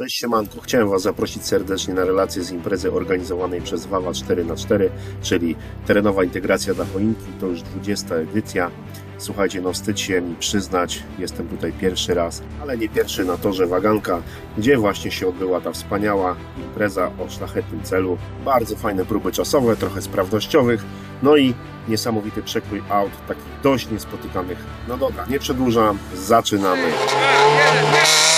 Cześć siemanko, chciałem Was zaprosić serdecznie na relację z imprezy organizowanej przez Wawa 4x4, czyli terenowa integracja dla choinki, to już 20 edycja. Słuchajcie, no wstyd się mi przyznać, jestem tutaj pierwszy raz, ale nie pierwszy na torze Waganka, gdzie właśnie się odbyła ta wspaniała impreza o szlachetnym celu. Bardzo fajne próby czasowe, trochę sprawnościowych, no i niesamowity przekrój aut, takich dość niespotykanych. No dobra, nie przedłużam, zaczynamy. Pierwsza rzecz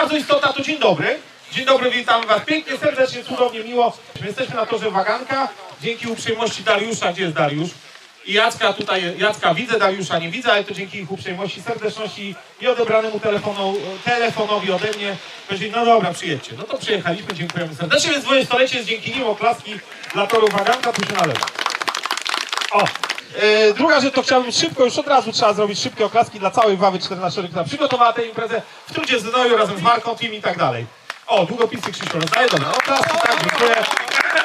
bardzo istotna to dzień dobry. Dzień dobry, witamy Was pięknie, serdecznie, cudownie, miło. My jesteśmy na torze Waganka. Dzięki uprzejmości Dariusza, gdzie jest Dariusz? I Jacka tutaj, Jacka widzę, Dariusza nie widzę, ale to dzięki ich uprzejmości, serdeczności i odebranemu telefonu, telefonowi ode mnie. Powiedzieli, no dobra, przyjedźcie. No to przyjechaliśmy, dziękujemy serdecznie, więc dwudziestolecie jest dzięki nim oklaski dla toru Waganka, tu się należy. O! E, druga rzecz to chciałbym szybko, już od razu trzeba zrobić szybkie oklaski dla całej Wawy 14, która przygotowała tę imprezę w trudzie znoju razem z Marką Team i tak dalej. O, długopisy Krzysztof rozdaje, dobra, oklaski, tak, dziękuję.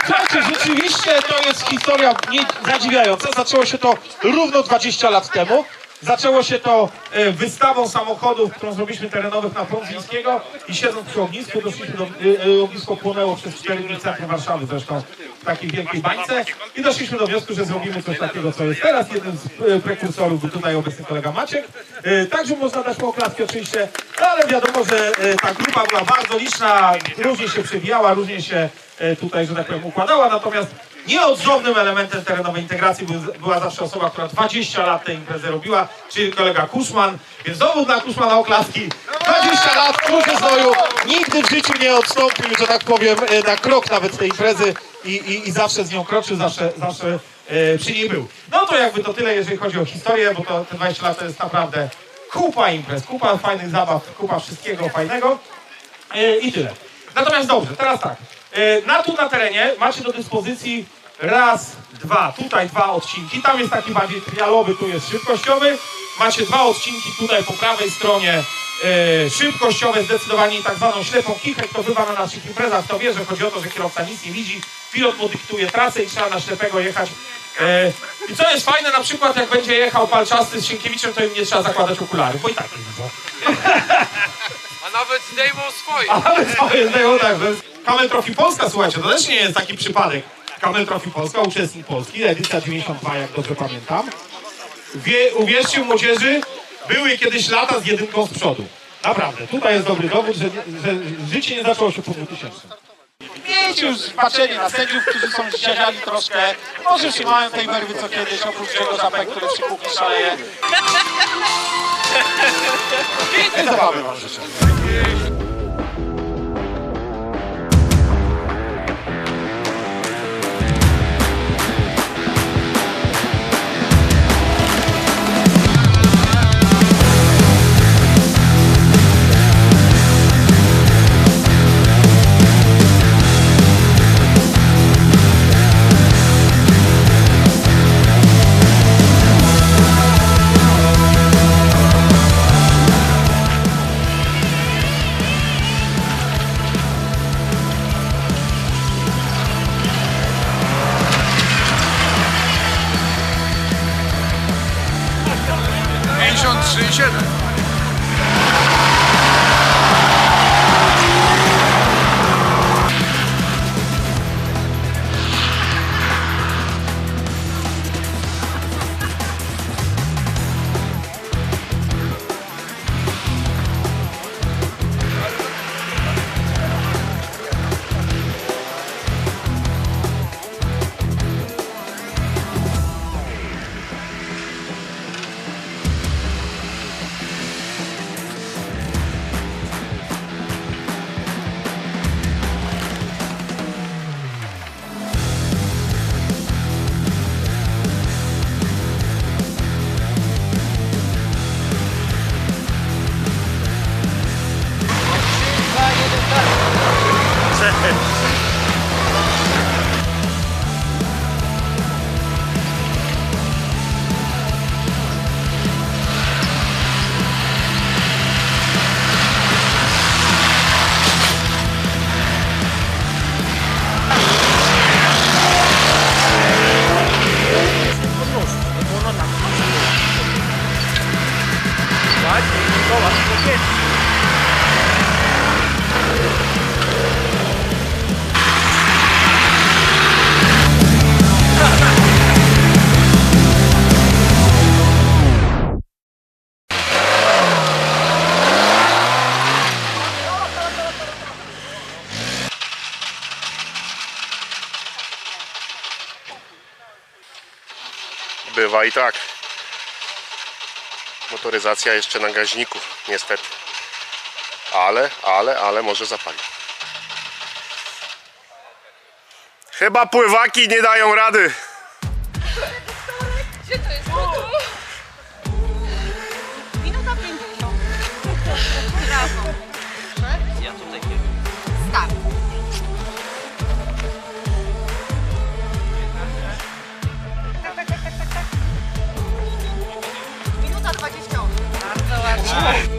Słuchajcie, rzeczywiście to jest historia nie zadziwiająca. Zaczęło się to równo 20 lat temu. Zaczęło się to e, wystawą samochodów, którą zrobiliśmy terenowych na Wiejskiego i siedząc przy ognisku, doszliśmy do, e, e, ognisko płonęło przez 4 dni centrum Warszawy zresztą w takiej wielkiej bańce i doszliśmy do wniosku, że zrobimy coś takiego, co jest teraz jednym z prekursorów, był tutaj obecny kolega Maciek. Także można dać mu oklaski oczywiście, ale wiadomo, że ta grupa była bardzo liczna, różnie się przewijała, różnie się tutaj, że tak powiem, układała, natomiast Nieodzownym elementem terenowej integracji był- była zawsze osoba, która 20 lat tę imprezę robiła, czyli kolega Kuszman. Więc znowu dla Kuszmana oklaski. 20 lat w Kruszy Znoju, nigdy w życiu nie odstąpił, że tak powiem, e, na krok nawet tej imprezy i, i, i zawsze z nią kroczył, zawsze, zawsze e, przy niej był. No to jakby to tyle, jeżeli chodzi o historię, bo to te 20 lat to jest naprawdę kupa imprez, kupa fajnych zabaw, kupa wszystkiego fajnego. E, I tyle. Natomiast dobrze, teraz tak. E, Na tu na terenie macie do dyspozycji raz, dwa, tutaj dwa odcinki. Tam jest taki bardziej trialowy, tu jest szybkościowy. Macie dwa odcinki tutaj po prawej stronie e, szybkościowe, zdecydowanie i tak zwaną ślepą kichę. Kto bywa na naszych imprezach, to wie, że chodzi o to, że kierowca nic nie widzi. Pilot mu dyktuje trasę i trzeba na ślepego jechać. E, I co jest fajne, na przykład jak będzie jechał palczasty z Sienkiewiczem, to im nie trzeba zakładać okularów, bo i tak nie widzą. A nawet zdejmą swoje. Ale to jest tego tak, że Kamel Trophy Polska, słuchajcie, to też nie jest taki przypadek. Kamel Trophy Polska, uczestnik Polski, edycja 92, jak dobrze pamiętam. Wie, uwierzcie młodzieży, były kiedyś lata z jedynką z przodu. Naprawdę, tutaj jest dobry dowód, że, że życie nie zaczęło się po 2000. Miejcie już patrzenie na sędziów, którzy są zdziadziali troszkę. Może już nie mają tej werwy co kiedyś, oprócz tego Żapek, który przy kuchni szaleje. Pięknej zabawy wam życzę. I tak. Motoryzacja jeszcze na gaźniku, niestety. Ale, ale, ale może zapali. Chyba pływaki nie dają rady. Gdzie to jest? 哦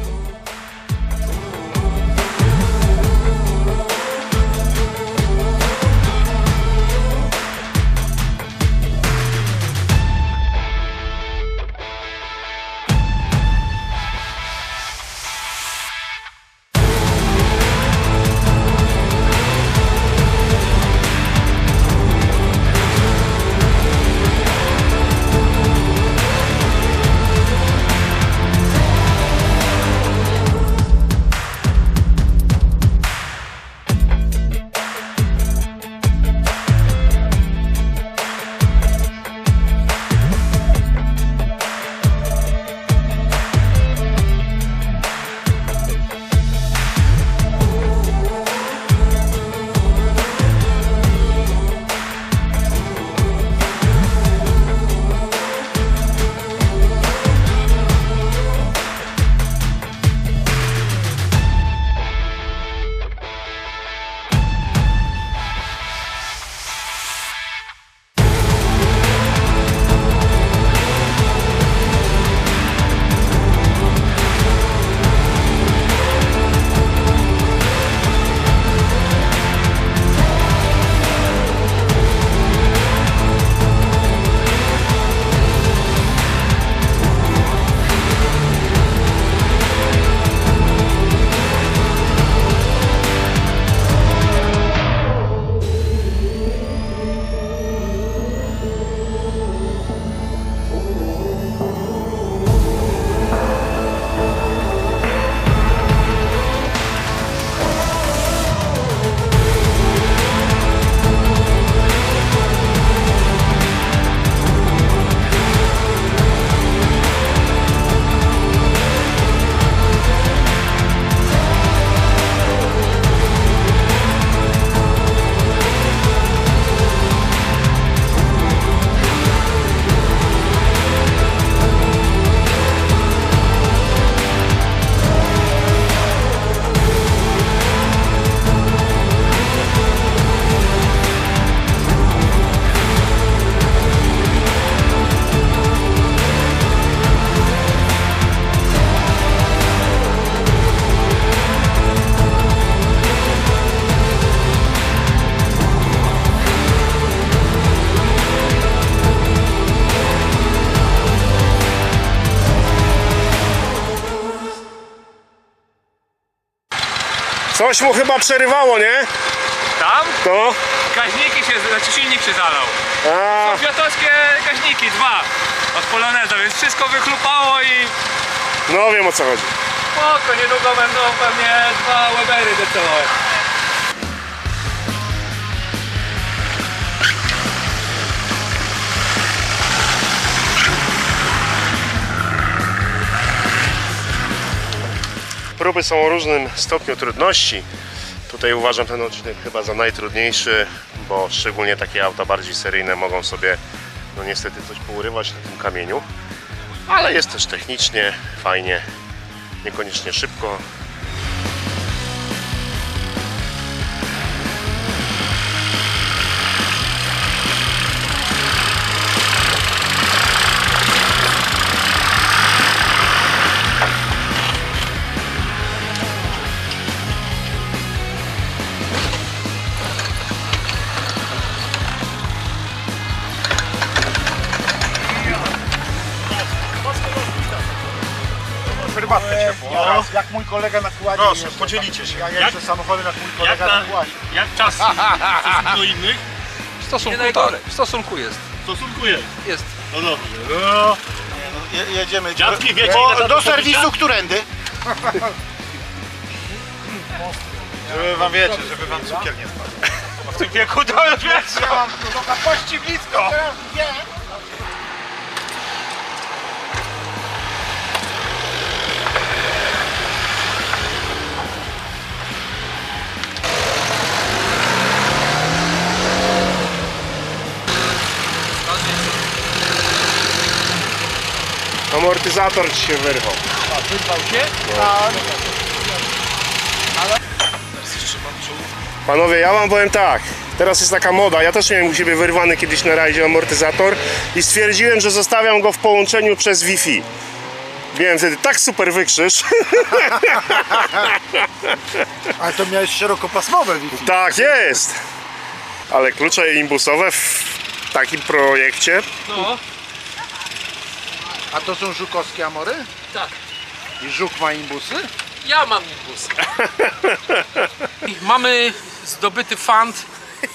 Coś mu chyba przerywało, nie? Tam To? gaźniki się, znaczy silnik się zalał. A, Kwiatowskie gaźniki, dwa od Poloneza, więc wszystko wychlupało i no wiem o co chodzi. spoko, niedługo będą pewnie dwa Webery decowe. Próby są o różnym stopniu trudności. Tutaj uważam ten odcinek chyba za najtrudniejszy, bo szczególnie takie auta bardziej seryjne mogą sobie no niestety coś pourywać na tym kamieniu. Ale jest też technicznie, fajnie, niekoniecznie szybko. Ja, jak mój kolega na kładzie Proszę, jeżdżę, podzielicie się. Ja jeżdżę samochodem jak mój kolega na kładzie. Jak czas w stosunku do innych? W stosunku tak, w stosunku jest. Stosunkuję. Jest. No dobrze. No. Je, jedziemy. Dziadki, wiecie, za do serwisu którędy? Żeby wam wiecie, żeby wam cukier nie spadł. W tym wieku to już wiesz. Ja mam do blisko. Amortyzator ci się wyrwał. Panowie, ja wam powiem tak. Teraz jest taka moda. Ja też miałem u siebie wyrwany kiedyś na rajdzie amortyzator i stwierdziłem, że zostawiam go w połączeniu przez Wi-Fi. Miałem wtedy tak super wykrzyż. Ale to miałeś szerokopasmowe Wi-Fi. tak jest. Ale klucze imbusowe w takim projekcie. No, A to są żukowskie amory? tak. I żuk ma imbusy? Ja mam imbus. Mamy zdobyty fund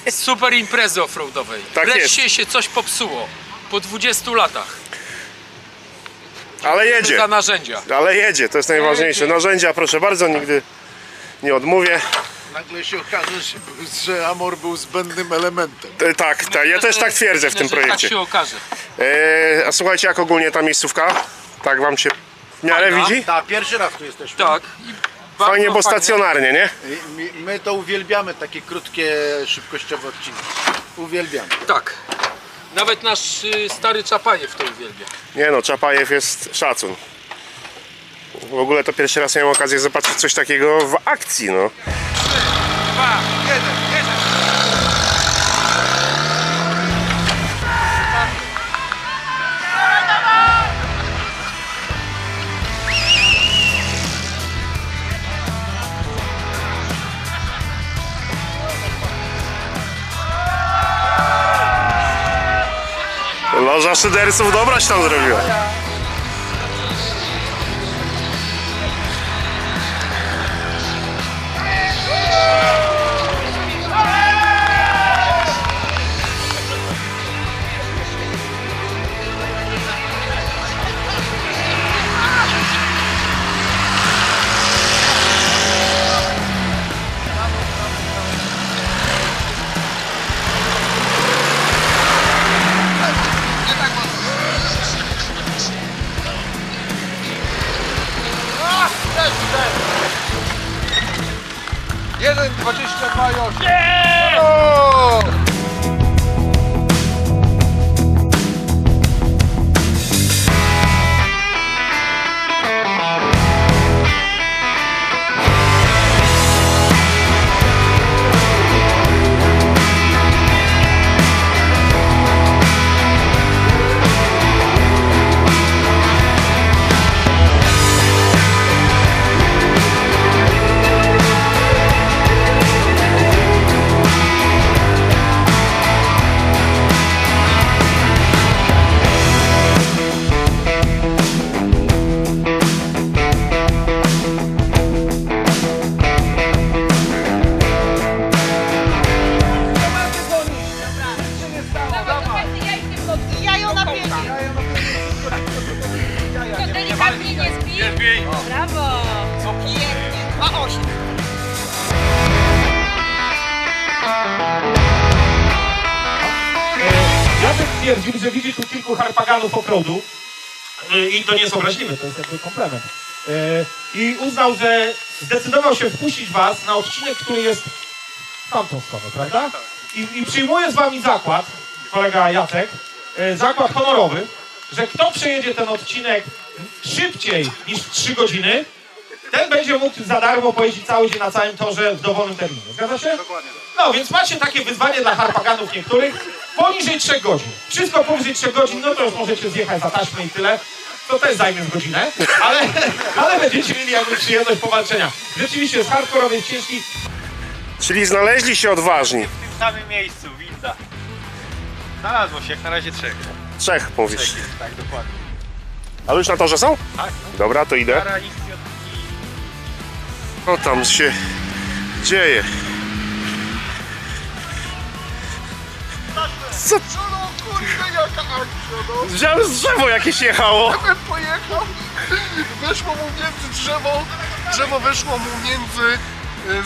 z super imprezy offroadowej. Tak Wreszcie się coś popsuło. Po 20 latach. Ale jedzie. Za narzędzia. Ale jedzie, to jest najważniejsze. Narzędzia, proszę bardzo, nigdy nie odmówię. Nagle się okaże, że, amor był zbędnym elementem. E, Tak, tak, ja też tak twierdzę w tym że projekcie. Tak się okaże. E, a słuchajcie, jak ogólnie ta miejscówka? Tak wam się w miarę Fajna. widzi? Tak, pierwszy raz tu jesteśmy. Tak. Fajnie, bo stacjonarnie, nie? My, my to uwielbiamy, takie krótkie, szybkościowe odcinki. Uwielbiamy. Tak. Nawet nasz y, stary Czapajew to uwielbia. Nie no, Czapajew jest szacun. W ogóle to pierwszy raz miałem okazję zobaczyć coś takiego w akcji, no. Dwa, jeden, jeden. Loża szydersów dobra się tam zrobiła. Dwadzieścia dwa i to nie jest obraźliwe, to jest jakby komplement. Y, I uznał, że zdecydował się wpuścić was na odcinek, który jest w tamtą stronę, prawda? I, I przyjmuje z wami zakład, kolega Jacek, y, zakład honorowy, że kto przejedzie ten odcinek szybciej niż w 3 godziny, ten będzie mógł za darmo pojeździć cały dzień na całym torze w dowolnym terminie. Zgadza się? Dokładnie. No, więc macie takie wyzwanie dla harpaganów niektórych poniżej 3 godzin. Wszystko powyżej 3 godzin, no to już możecie zjechać za taśmę i tyle. To też zajmie z godzinę, ale, ale będziecie mieli jakby przyjemność powalczenia. Rzeczywiście jest hardkorowy, jest ciężki. Czyli znaleźli się odważni. W tym samym miejscu, winda. Znalazło się jak na razie trzech. Trzech mówisz. Tak, dokładnie. Ale już na torze są? Tak. Dobra, to idę. Co tam się dzieje? Co? Wziąłem z drzewo jakieś jechało. pojechał, weszło mu między drzewo, drzewo weszło mu między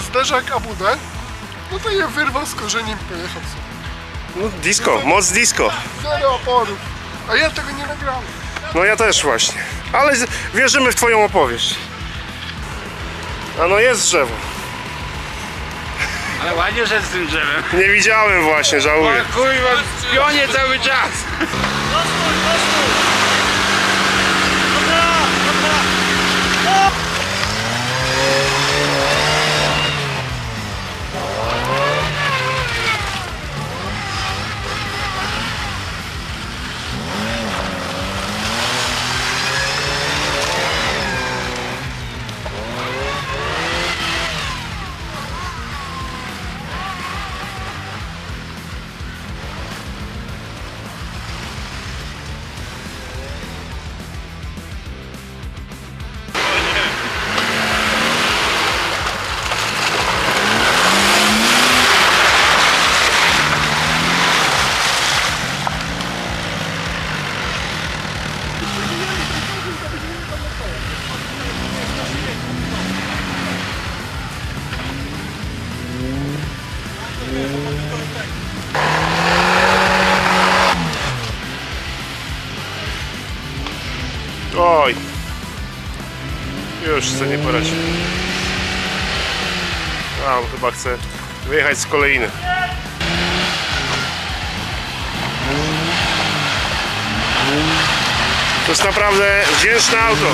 y, zderzak a budę, no to je wyrwał z korzeniem i pojechał sobie. No, disco, moc disco. Zero oporów, a ja tego nie nagrałem. No ja też właśnie. Ale wierzymy w twoją opowieść. A no jest drzewo. Ale ładnie, że z tym drzewem. Nie widziałem właśnie, żałuję. Kurwa, pionie cały czas. Oj. Już sobie nie poradzi. A, chyba chce wyjechać z kolejny. To jest naprawdę wdzięczne auto.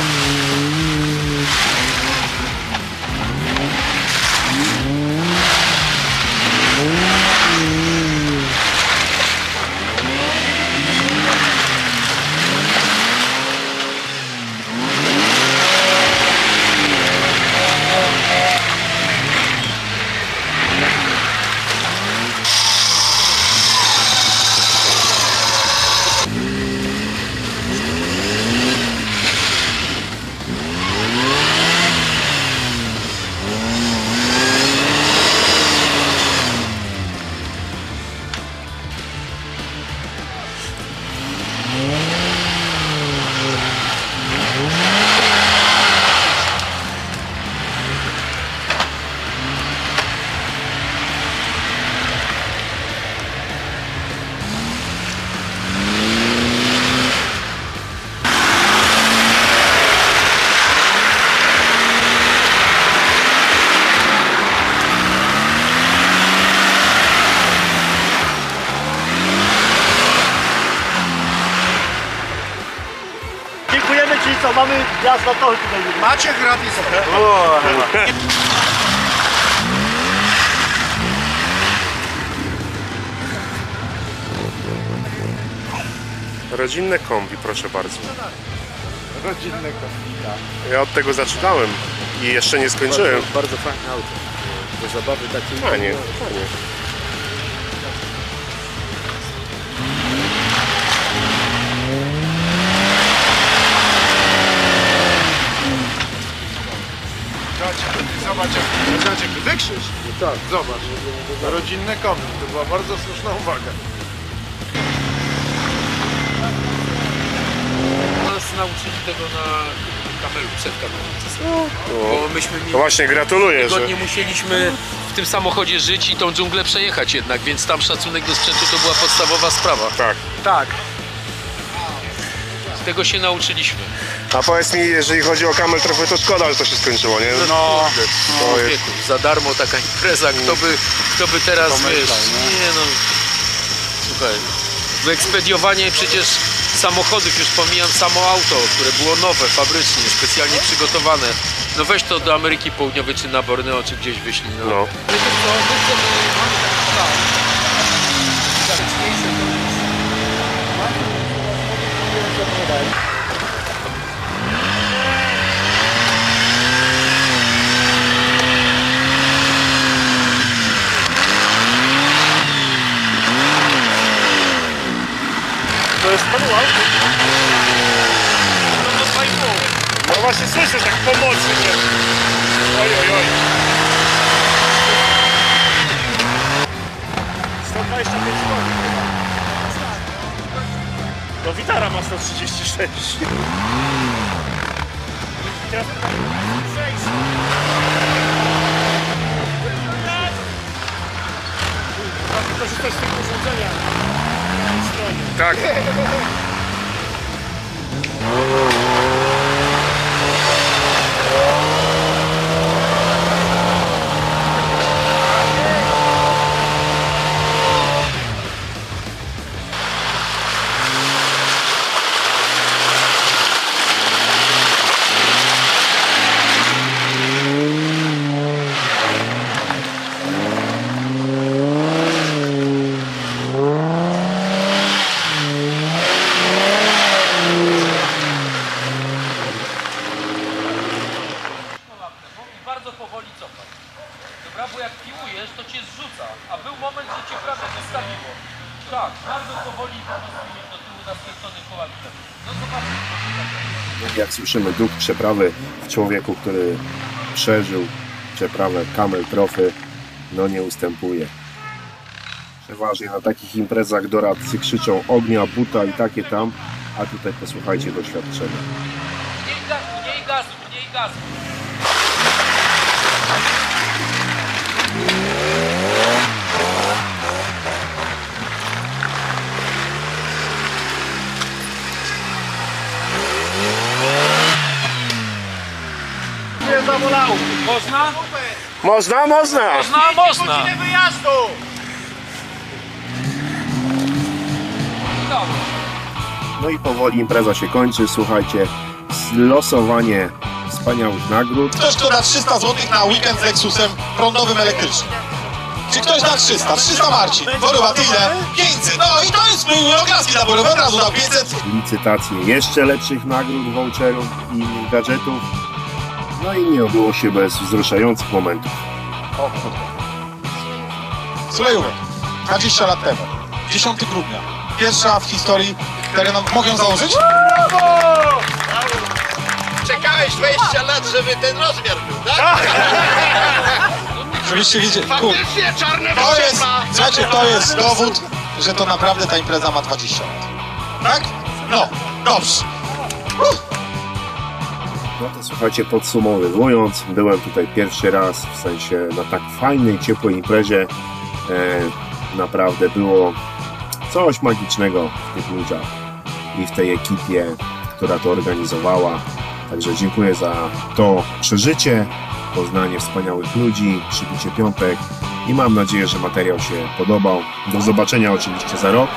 Co mamy gwiazd na to tutaj. Macie gratis. Rodzinne kombi, proszę bardzo. Rodzinne komplika. Ja od tego zaczynałem i jeszcze nie skończyłem. Bardzo fajne auto. Do zabawy takiej. Fajnie, fajnie. Zobacz, jak, zobacz jaki wykrzyż. Tak. Zobacz. Rodzinne kombi. To była bardzo słuszna uwaga. Nas nauczyli tego na kamelu, przed kamerą. Bo myśmy To mi właśnie gratuluję, że tygodnie musieliśmy w tym samochodzie żyć i tą dżunglę przejechać jednak, więc tam szacunek do sprzętu to była podstawowa sprawa. tak. Tak. Z tego się nauczyliśmy. A powiedz mi, jeżeli chodzi o Camel Trophy, to szkoda, że to się skończyło, nie? No, To jest- wieku, za darmo taka impreza, kto by, kto by teraz, wiesz, nie no, słuchaj, wyekspediowanie przecież samochodów, już pomijam samo auto, które było nowe, fabrycznie, specjalnie przygotowane, no weź to do Ameryki Południowej, czy na Borneo, czy gdzieś wyślij, no. No. To jest No właśnie słyszę tak pomocy, nie? Oj, oj, oj. 125 koni chyba. No Witara ma 136. Teraz tutaj 6. Trzeba wykorzystać tego urządzenia tej to cię zrzuca, a był moment, że cię prawie wystawiło. Tak, bardzo powoli po prostu do tyłu na skręconych kołach. No zobaczysz. Jak słyszymy, duch przeprawy w człowieku, który przeżył przeprawę Camel Trophy, no nie ustępuje. Przeważnie na takich imprezach doradcy krzyczą ognia, buta i takie tam, a tutaj posłuchajcie doświadczenia. Mniej, ga mniej gazu, mniej gazu. Można? Można, można! Można, można. wyjazdu! No i powoli impreza się kończy. Słuchajcie, losowanie wspaniałych nagród. Ktoś, kto da 300 zł na weekend z Lexusem prądowym elektrycznym. Czy ktoś da 300? 300 Marcin. Boryła tyle? 500. No i to jest mój oklaski dla Borywa. Od razu dał 500. licytacje jeszcze lepszych nagród, voucherów i innych gadżetów. No i nie obyło się bez wzruszających momentów. Sulejówek. 20 lat temu. 10 grudnia. Pierwsza w historii tereną. Mogę ją założyć? Czekałeś 20 lat, żeby ten rozmiar był, tak? Żebyście. Kur... Faktycznie czarne To jest, słuchajcie, to jest dowód, że to naprawdę ta impreza ma 20 lat. Tak? No, dobrze. No to słuchajcie, podsumowując, byłem tutaj pierwszy raz, w sensie na tak fajnej, ciepłej imprezie. E, naprawdę było coś magicznego w tych ludziach i w tej ekipie, która to organizowała. Także dziękuję za to przeżycie, poznanie wspaniałych ludzi, przybicie piątek i mam nadzieję, że materiał się podobał. Do zobaczenia oczywiście za rok.